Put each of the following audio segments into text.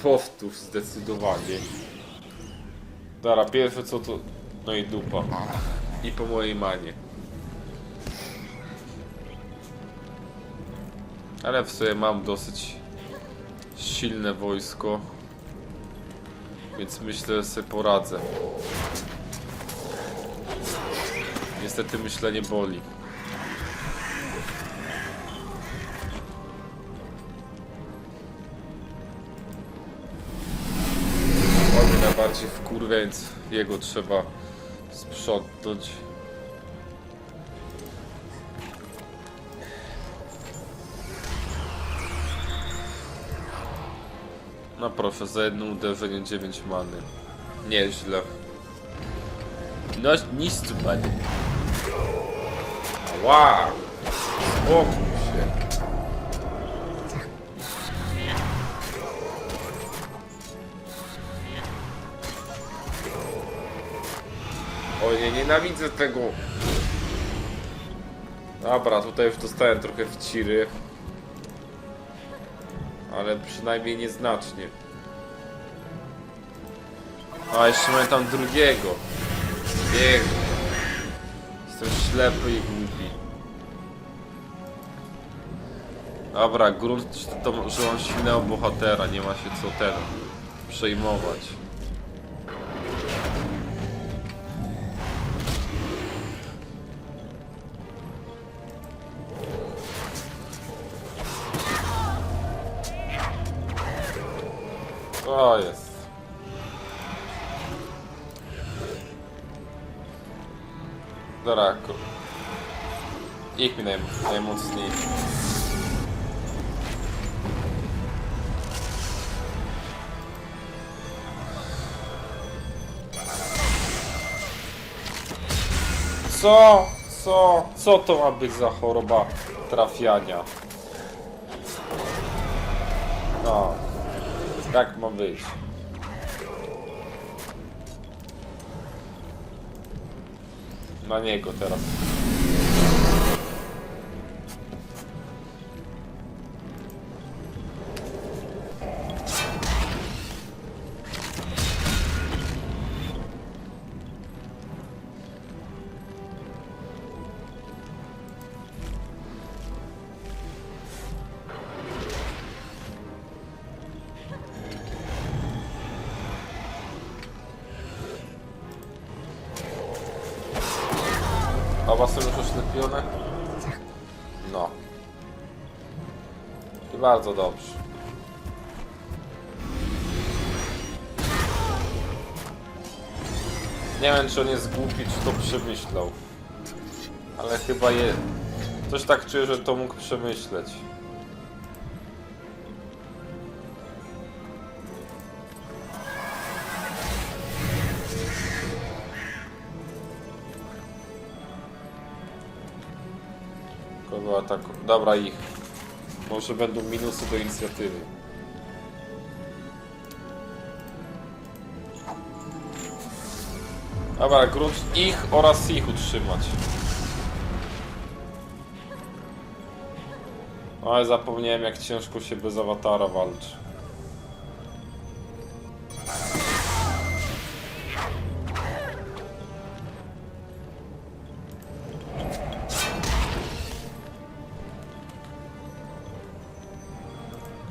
impostów zdecydowanie. Dobra, pierwsze co to... No i dupa. I po mojej manie. Ale w sumie mam dosyć silne wojsko. Więc myślę, że sobie poradzę. Niestety myślenie boli. Więc jego trzeba sprzątnąć. No proszę, za jedno uderzenie 9 many. Nieźle. No nic tu panie. Ła! Spokój nie nienawidzę tego. Dobra, tutaj już dostałem trochę w ciry. Ale przynajmniej nieznacznie. A, jeszcze mamy tam drugiego. Bieg. Jestem ślepy i głupi. Dobra, grunt to, to że mam silnego bohatera, nie ma się co ten przejmować. Mi naj, najmocniej. Co? Co? Co to ma być za choroba trafiania? No. Tak ma być. Na niego teraz. Już oślepione? No. I bardzo dobrze. Nie wiem, czy on jest głupi, czy to przemyślał. Ale chyba je... Coś tak czuję, że to mógł przemyśleć. Dobra, ich. Może będą minusy do inicjatywy. Dobra, grunt ich oraz ich utrzymać. Ale zapomniałem jak ciężko się bez awatara walczy.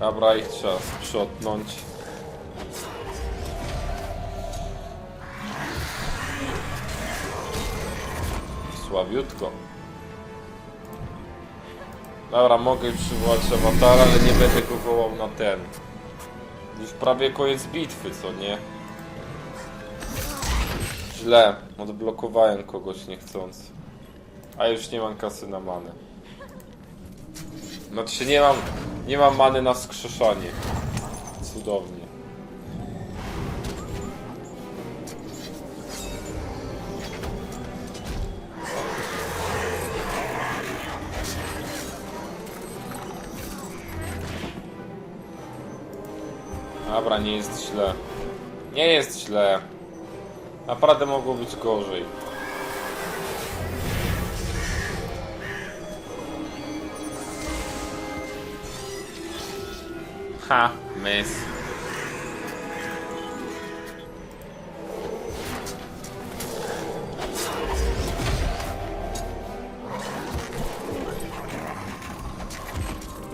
Dobra, ich trzeba sprzątnąć. Słabiutko. Dobra, mogę przywołać awatara, ale nie będę go wołał na ten. Już prawie koniec bitwy, co nie? Źle, odblokowałem kogoś niechcący. A już nie mam kasy na manę. Znaczy nie mam, nie mam many na skrzeszanie. Cudownie. Dobra, nie jest źle. Nie jest źle. Naprawdę mogło być gorzej. Ha, mys.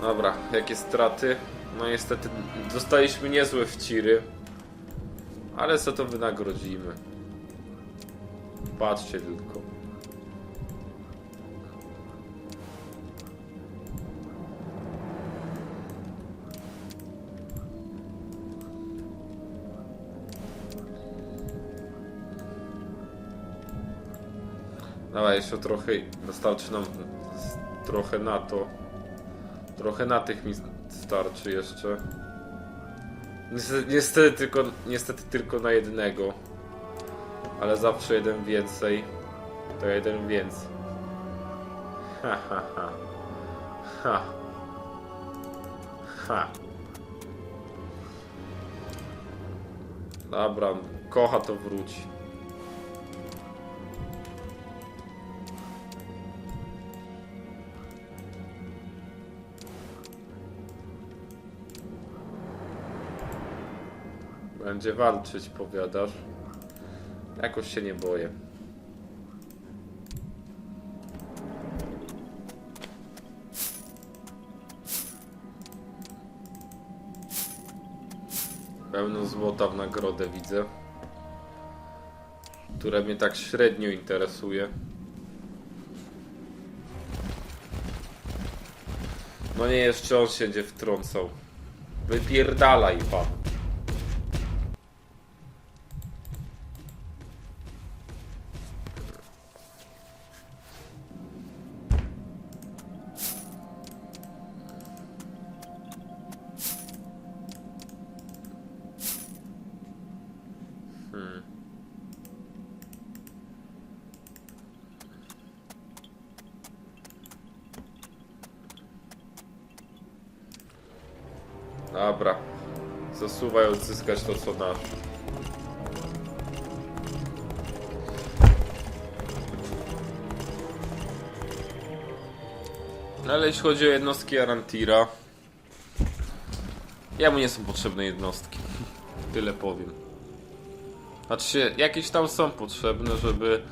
Dobra, jakie straty? No niestety dostaliśmy niezłe wciry. Ale co to wynagrodzimy? Patrzcie tylko. Dawaj, jeszcze trochę, wystarczy nam trochę na to. Trochę na tych mi starczy jeszcze. Niestety, niestety, tylko, niestety tylko na jednego. Ale zawsze jeden więcej. To jeden więcej. Ha, ha, ha. Ha. Ha. Dobra, kocha to wróci. Będzie walczyć, powiadasz. Jakoś się nie boję. Pełno złota w nagrodę widzę. Które mnie tak średnio interesuje. No nie, jeszcze on się będzie wtrącał. Wypierdalaj pan. Dobra. Zasuwaj odzyskać to co nasz. No ale jeśli chodzi o jednostki Arantira, jemu nie są potrzebne jednostki. Tyle powiem. Znaczy jakieś tam są potrzebne, żeby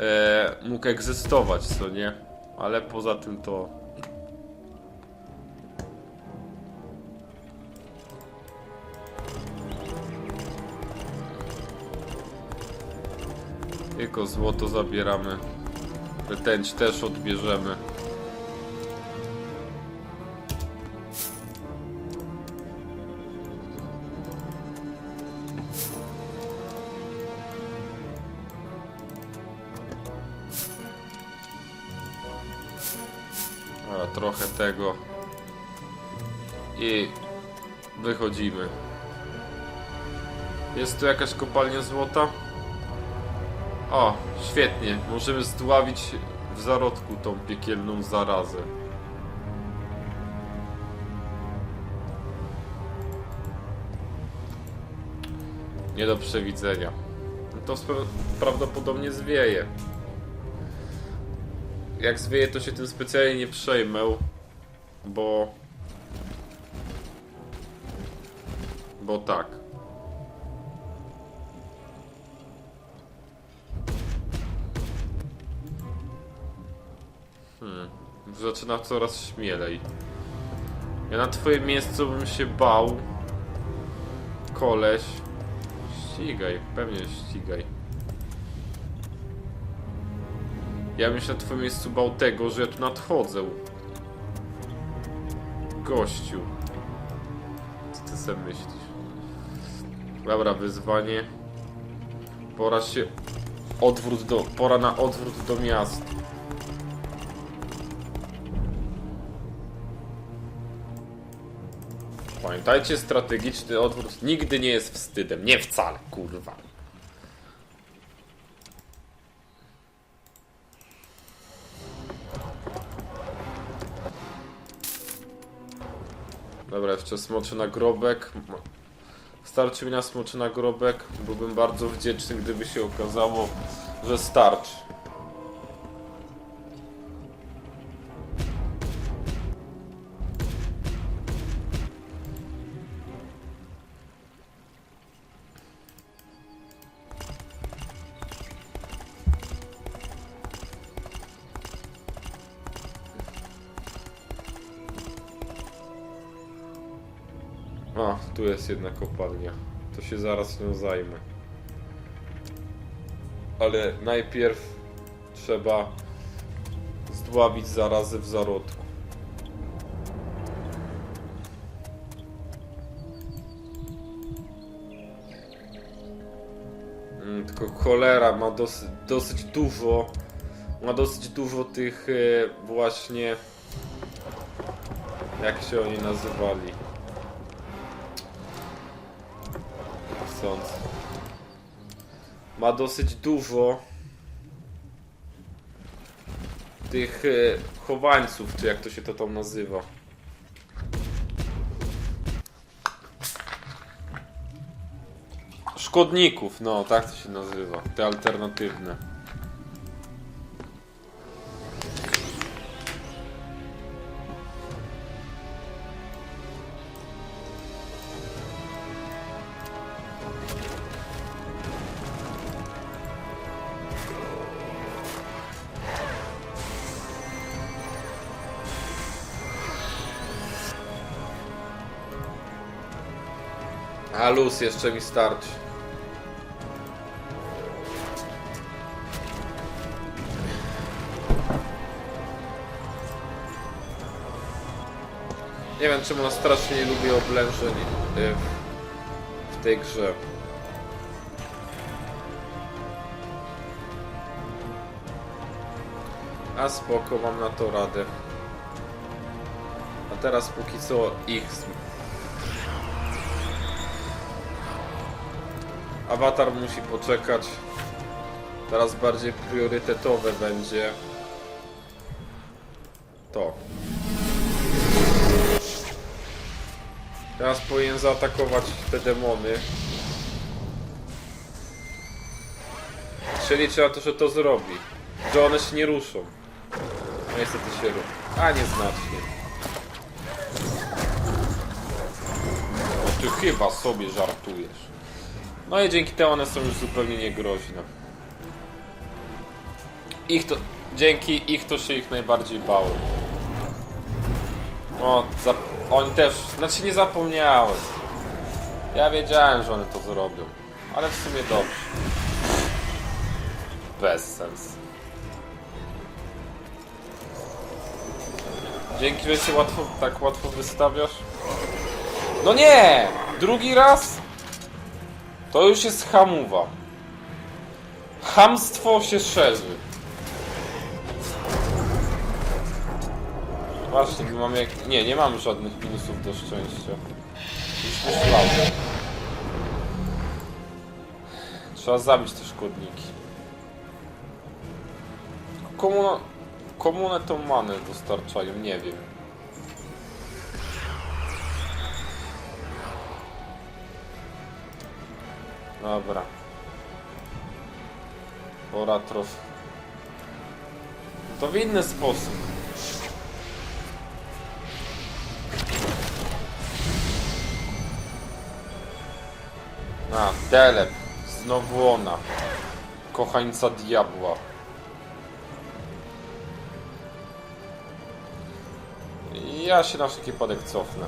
e, mógł egzystować, co nie? Ale poza tym to Tylko złoto zabieramy. Rtęć też odbierzemy. A, trochę tego. I wychodzimy. Jest tu jakaś kopalnia złota? O, świetnie. Możemy zdławić w zarodku tą piekielną zarazę. Nie do przewidzenia. To prawdopodobnie zwieje. Jak zwieje, to się tym specjalnie nie przejmę, bo... Bo tak. Zaczyna coraz śmielej. Ja na twoim miejscu bym się bał. Koleś. Ścigaj, pewnie ścigaj. Ja bym się na twoim miejscu bał tego, że ja tu nadchodzę. Gościu. Co ty sobie myślisz? Dobra, wyzwanie. Pora się... Odwrót do... Pora na odwrót do miasta. Pamiętajcie, strategiczny odwrót nigdy nie jest wstydem. Nie wcale, kurwa. Dobra, jeszcze smoczy nagrobek. Starczy mi na smoczy nagrobek. Byłbym bardzo wdzięczny, gdyby się okazało, że starczy. O, tu jest jedna kopalnia. To się zaraz nią zajmę. Ale najpierw trzeba zdławić zarazy w zarodku. Mm, tylko cholera ma dosyć, dosyć dużo. Ma dosyć dużo tych e, właśnie. Jak się oni nazywali? Chcąc. Ma dosyć dużo tych e, chowańców, czy jak to się to tam nazywa. Szkodników, no tak to się nazywa. Te alternatywne. A luz jeszcze mi starczy. Nie wiem czemu on strasznie nie lubi oblężeń y, w, w tej grze. A spoko, mam na to radę. A teraz póki co ich Awatar musi poczekać. Teraz bardziej priorytetowe będzie to. Teraz powinien zaatakować te demony. Czyli trzeba to, że to zrobi. Że one się nie ruszą. No niestety się ruszą. A nieznacznie. No ty chyba sobie żartujesz. No i dzięki temu one są już zupełnie niegroźne. Ich to, dzięki ich to się ich najbardziej bało. O, zap, oni też, znaczy nie zapomniałem. Ja wiedziałem, że one to zrobią. Ale w sumie dobrze. Bez sens. Dzięki, że się łatwo, tak łatwo wystawiasz. No nie! Drugi raz? To już jest hamuwa. Hamstwo się szerzy. Właśnie, my mamy jak... Nie, nie mamy żadnych minusów do szczęścia. Już myślałem. Trzeba zabić te szkodniki. Komu, komu one tą manę dostarczają? Nie wiem. Dobra. Pora trochę. To w inny sposób. A, Delep. Znowu ona. Kochańca diabła. Ja się na wszelki wypadek cofnę.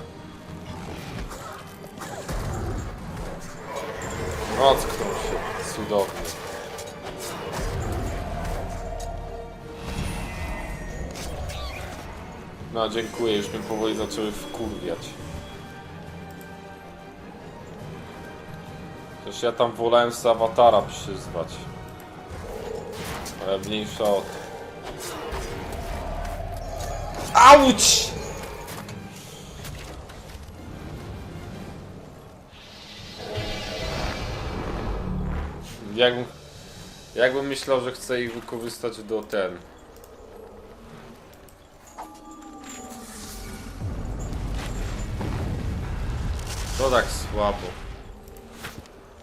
Ocknął się. Cudownie. No, dziękuję. Już mnie powoli zaczęły wkurwiać. Przecież ja tam wolałem z awatara przyzwać. Ale mniejsza o to. Auć! Jakbym, jakbym myślał, że chcę ich wykorzystać do ten. To tak słabo.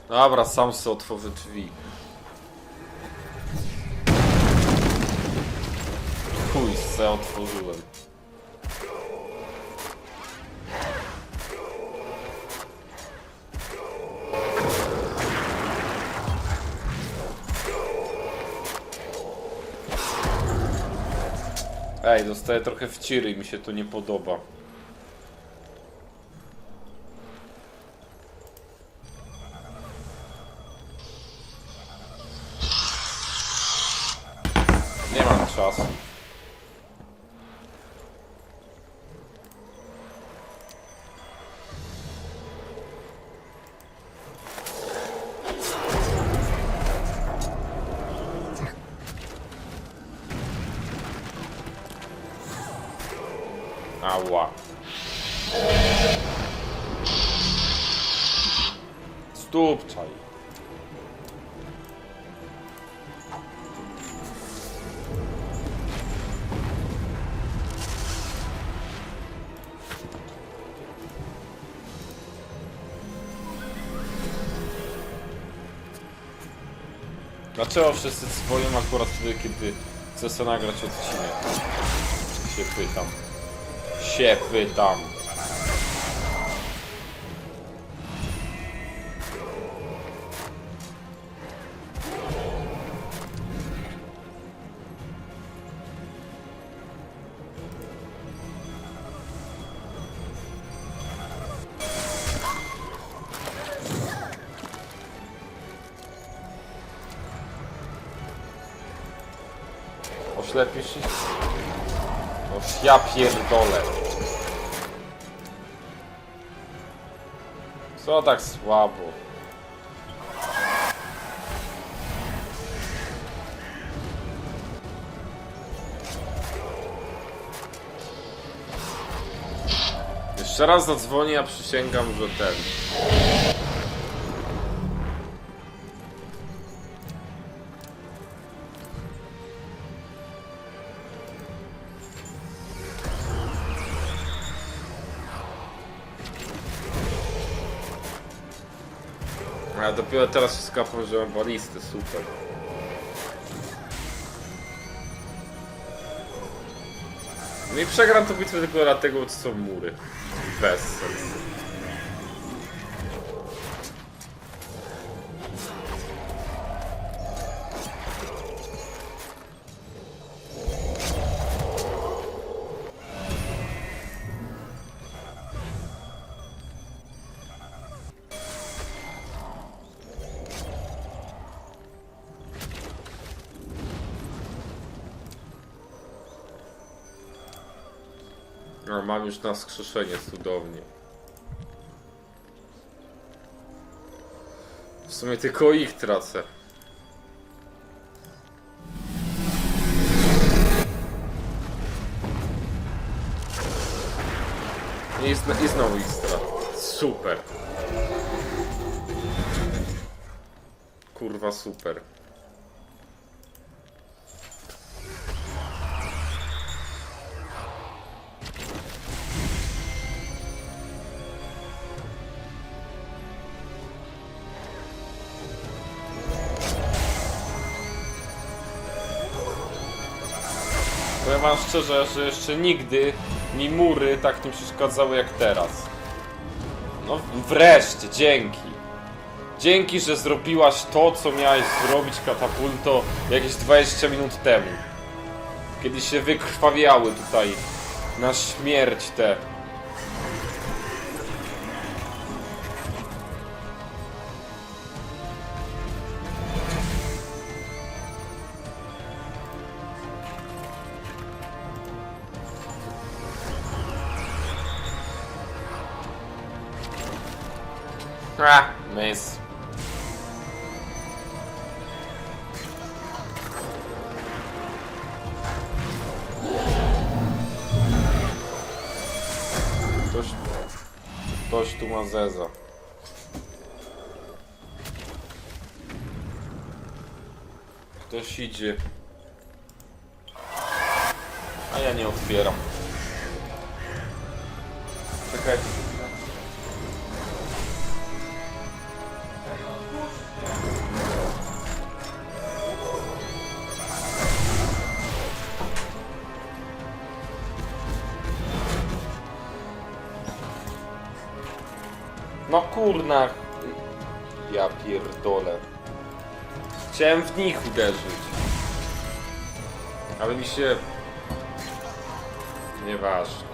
Dobra, sam sobie otworzę drzwi. Chuj, se otworzyłem. Ej, dostaję trochę wciry i mi się to nie podoba. Nie mam czasu. Dlaczego wszyscy dzwonią akurat wtedy, kiedy chcę sobie nagrać odcinek? Się pytam. Się pytam. Oślepisz ich? Oż ja pierdolę. Co tak słabo? Jeszcze raz zadzwonię, a przysięgam, że ten. Ja dopiero teraz się skapłem, że mam balisty, super. No i przegram tę bitwę tylko dlatego, że są mury. Bez sensu. No, mam już na skrzeszenie cudownie. W sumie tylko ich tracę. I, zn- i znowu ich strat. Super. Kurwa super. Wam szczerze, że jeszcze nigdy mi mury tak nie przeszkadzały jak teraz. No wreszcie, dzięki. Dzięki, że zrobiłaś to, co miałeś zrobić, katapulto, jakieś 20 minut temu. Kiedy się wykrwawiały tutaj na śmierć te. Ah, miss. Ktoś, ktoś tu ma zeza. Ktoś idzie. A ja nie otwieram. Czekajcie. Kurna. Ja pierdolę. Chciałem w nich uderzyć. Ale mi się... Nieważne.